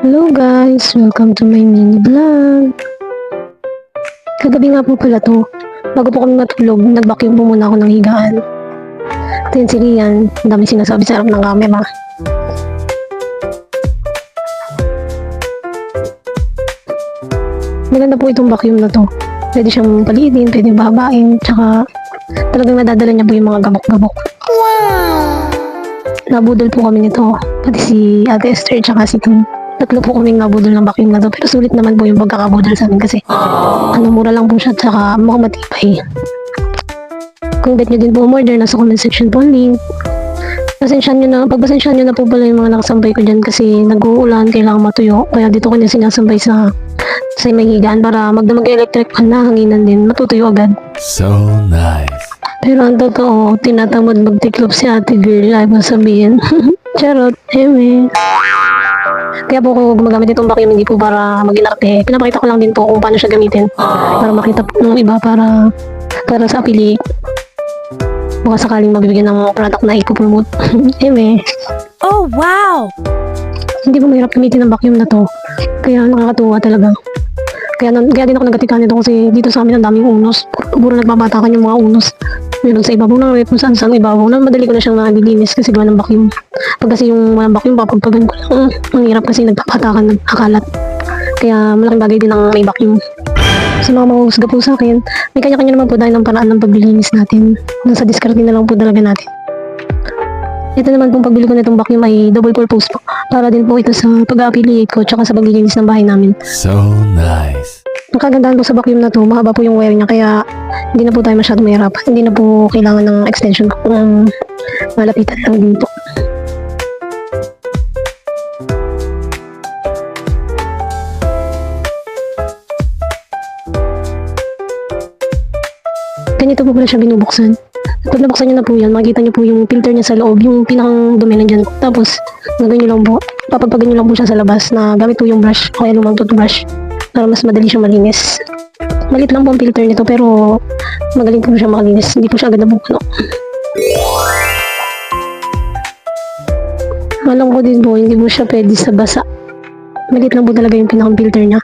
Hello guys, welcome to my mini vlog. Kagabi nga po pala to. Bago po kami matulog, nag-vacuum po muna ako ng higaan. Ito yun si Rian, ang dami sinasabi sa harap ng camera. Maganda po itong vacuum na to. Pwede siyang palitin, pwede babain, tsaka talagang nadadala niya po yung mga gabok-gabok. Nabudol po kami nito. Pati si Ate Esther tsaka si Tom. Tatlo po kaming nabudol ng vacuum na to. Pero sulit naman po yung pagkakabudol sa amin kasi ano, mura lang po siya tsaka mukhang matibay. Kung bet nyo din po umorder, nasa comment section po ang link. Pasensyahan nyo na, pagpasensyahan nyo na po pala yung mga nakasambay ko dyan kasi nag-uulan, kailangan matuyo. Kaya dito ko na sinasambay sa sa may higaan para magdamag electric fan na hanginan din, matutuyo agad. So nice. Pero ang totoo, tinatamad magtiklop si ate girl, ay mo sabihin. Charot, eme. Kaya po ako gumagamit itong vacuum hindi po para mag-inarte. Pinapakita ko lang din po kung paano siya gamitin. Para makita po ng iba para para sa apili. Baka sakaling mabibigyan ng product na ipopromote. eme. Oh, wow! Hindi po mahirap gamitin ang vacuum na to. Kaya nakakatuwa talaga. Kaya, kaya din ako nagatikan nito kasi dito sa amin ang daming unos. Puro nagbabatakan yung mga unos. Meron sa ibabaw ng rep, kung saan saan ibabaw na madali ko na siyang nalilinis kasi gawa ng vacuum. Pag kasi yung walang vacuum, papagpagan ko lang. Mm, ang hirap kasi nagpapatakan, nagkakalat. Kaya malaking bagay din ang may vacuum. Sa mga manghusga po sa akin, may kanya-kanya naman po tayo ng paraan ng paglilinis natin. Nasa discard na lang po talaga natin. Ito naman pong pagbili ko nitong vacuum ay double purpose po. Para din po ito sa pag-affiliate ko tsaka sa paglilinis ng bahay namin. So nice. Ang kagandahan po sa vacuum na to, mahaba po yung wire niya kaya hindi na po tayo masyadong mahirap. Hindi na po kailangan ng extension kung malapitan lang din po. Ganito po pala siya binubuksan. Pag nabuksan niyo na po yan, makikita niyo po yung filter niya sa loob, yung pinakang dumi na dyan. Tapos, gagawin niyo lang po, papagpagan niyo lang po siya sa labas na gamit po yung brush o kaya lumang toothbrush para mas madali siyang malinis. Malit lang po ang filter nito pero magaling po siya makalinis. Hindi po siya agad nabubuno. Alam ko din po, hindi po siya pwede sa basa. Malit lang po talaga yung pinakang filter niya.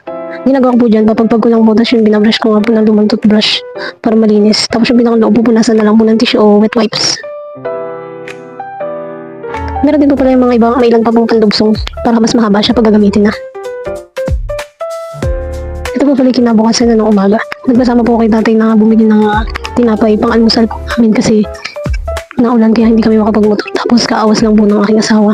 Ginagawa ko po dyan, papagpag ko lang po, tapos yung binabrush ko nga po ng lumang toothbrush para malinis. Tapos yung pinakang loob, pupunasan na lang po ng tissue o wet wipes. Meron din po pala yung mga ibang may ilan pa pong pandugsong para mas mahaba siya pag gagamitin na. Ito po pala kinabukasan na ng umaga. Nagbasama po kay tatay na bumili ng ah, tinapay pang almusal po namin kasi naulan kaya hindi kami makapagmotor. Tapos kaawas lang po ng aking asawa.